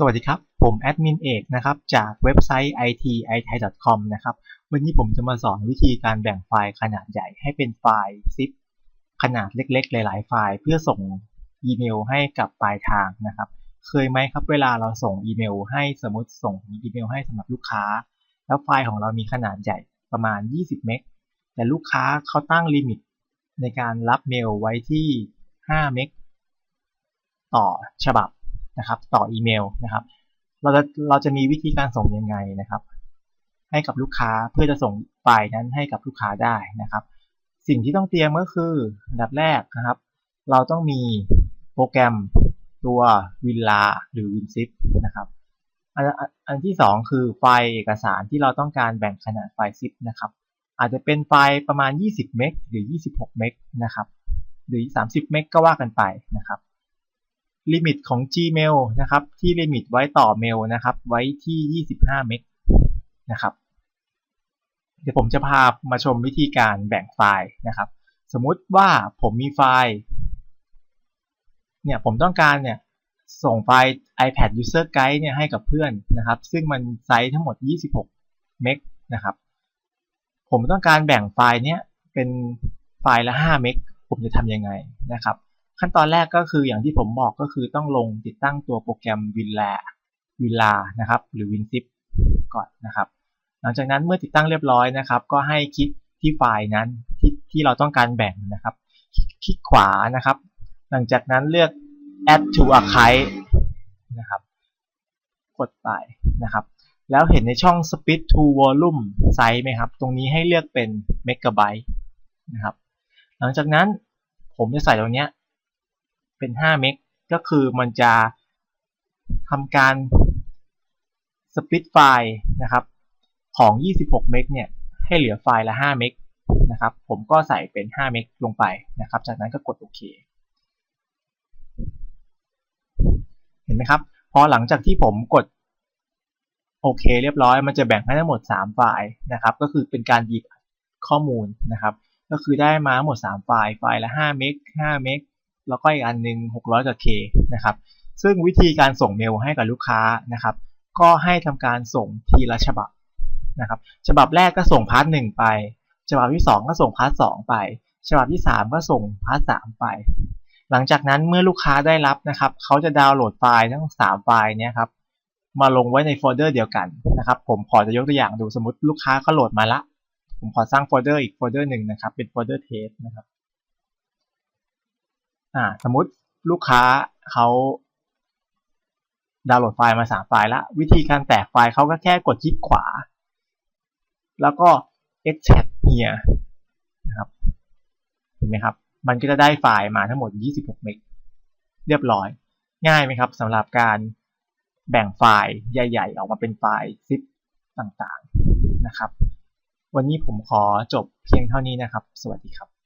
สวัสดีครับ ผมแอดมินเอกนะครับ จากเว็บไซต์ itiithai.com นะครับ วันนี้ผมจะมาสอนวิธีการแบ่งไฟล์ขนาดใหญ่ให้เป็นไฟล์ zip ขนาดเล็กๆ หลาย ๆ ไฟล์ เพื่อส่งอีเมลให้กับปลายทางนะครับ เคยไหมครับ เวลาเราส่งอีเมล ให้สมมติส่งอีเมลให้สำหรับลูกค้า แล้วไฟล์ของเรามีขนาดใหญ่ประมาณ 20 เมก แต่ลูกค้าเขาตั้งลิมิตในการรับเมลไว้ที่ 5 เมก ต่อฉบับ นะครับต่ออีเมลนะครับ เราจะเราจะมีวิธีการส่งยังไงนะครับ ให้กับลูกค้าเพื่อจะส่งไฟล์นั้นให้กับลูกค้าได้นะครับ สิ่งที่ต้องเตรียมก็คืออันดับแรกนะครับ เราต้องมีโปรแกรมตัว Winla หรือ WinZip นะครับอันอันที่ 2 คือไฟล์เอกสารที่เราต้องการแบ่งขนาดไฟล์ zip นะครับอาจจะเป็นไฟล์ประมาณ 20 เมกหรือ 26 เมกนะครับ หรือ 30 เมกก็ว่ากันไปนะครับ ลิมิตของ Gmail นะครับ ที่ลิมิตไว้ต่อเมลนะครับ ไว้ที่ 25 เมกนะครับ เดี๋ยวผมจะพามาชมวิธีการแบ่งไฟล์นะครับ สมมุติว่าผมมีไฟล์ เนี่ยผมต้องการเนี่ยส่งไฟล์ iPad User Guide เนี่ยให้กับเพื่อนนะครับ ซึ่งมันไซส์ทั้งหมด 26 เมกนะครับ ผมต้องการแบ่งไฟล์เนี้ยเป็นไฟล์ละ 5 เมก ผมจะทำยังไงนะครับ ขั้นตอนแรกก็คืออย่างที่ผมบอกก็คือต้องลงติดตั้งตัวโปรแกรม Winla Winla นะครับ หรือ WinZip ก่อนนะครับ หลังจากนั้นเมื่อติดตั้งเรียบร้อยนะครับ ก็ให้คลิกที่ไฟล์นั้นที่ที่เราต้องการแบ่งนะครับ คลิกขวานะครับ หลังจากนั้นเลือก add to archive นะครับ กดไปนะครับ แล้วเห็นในช่อง speed to volume size ไหมครับ ตรงนี้ให้เลือกเป็น megabyte นะครับ หลังจากนั้นผมจะใส่ตรงนี้ เป็น5เมกก็คือมันจะทำการสปลิตไฟล์นะครับของ 26 เมกเนี่ยให้เหลือไฟล์ละ 5 เมกนะครับ ผมก็ใส่เป็น 5 เมกลงไปนะครับ จากนั้นก็กดโอเค เห็นไหมครับ พอหลังจากที่ผมกดโอเคเรียบร้อย มันจะแบ่งให้ทั้งหมด 3 ไฟล์นะครับ ก็คือเป็นการหยิบข้อมูลนะครับ ก็คือได้มาทั้งหมด 3 ไฟล์ ไฟล์ละ 5 เมก 5 เมก แล้วก็อีกอันหนึ่ง600กับ K นะครับ ซึ่งวิธีการส่งเมลให้กับลูกค้านะครับ ก็ให้ทำการส่งทีละฉบับนะครับ ฉบับแรกก็ส่งพาร์ทหนึ่งไป ฉบับที่ 2 ก็ส่งพาร์ทสไป ฉบับที่ 3 ก็ส่งพาร์ทสไป หลังจากนั้นเมื่อลูกค้าได้รับนะครับ เขาจะดาวน์โหลดไฟล์ทั้ง 3 ไฟล์นี้ครับมาลงไว้ในโฟลเดอร์เดียวกันนะครับ ผมขอจะยกตัวอย่างดูสมมติลูกค้าเขาโหลดมาละ ผมขอสร้างโฟลเดอร์อีกโฟลเดอร์หนึ่งนะครับ เป็นโฟลเดอร์เทสนะครับ อ่า สมมติลูกค้าเขาดาวน์โหลดไฟล์มาสามไฟล์ละ วิธีการแตกไฟล์เขาก็แค่กดคลิกขวา แล้วก็ extract here นะครับเห็นไหมครับ มันก็จะได้ไฟล์มาทั้งหมด 26 เมกเรียบร้อย ง่ายไหมครับสำหรับการแบ่งไฟล์ใหญ่ ๆ ออกมาเป็นไฟล์ zip ต่างๆนะครับ วันนี้ผมขอจบเพียงเท่านี้นะครับ สวัสดีครับ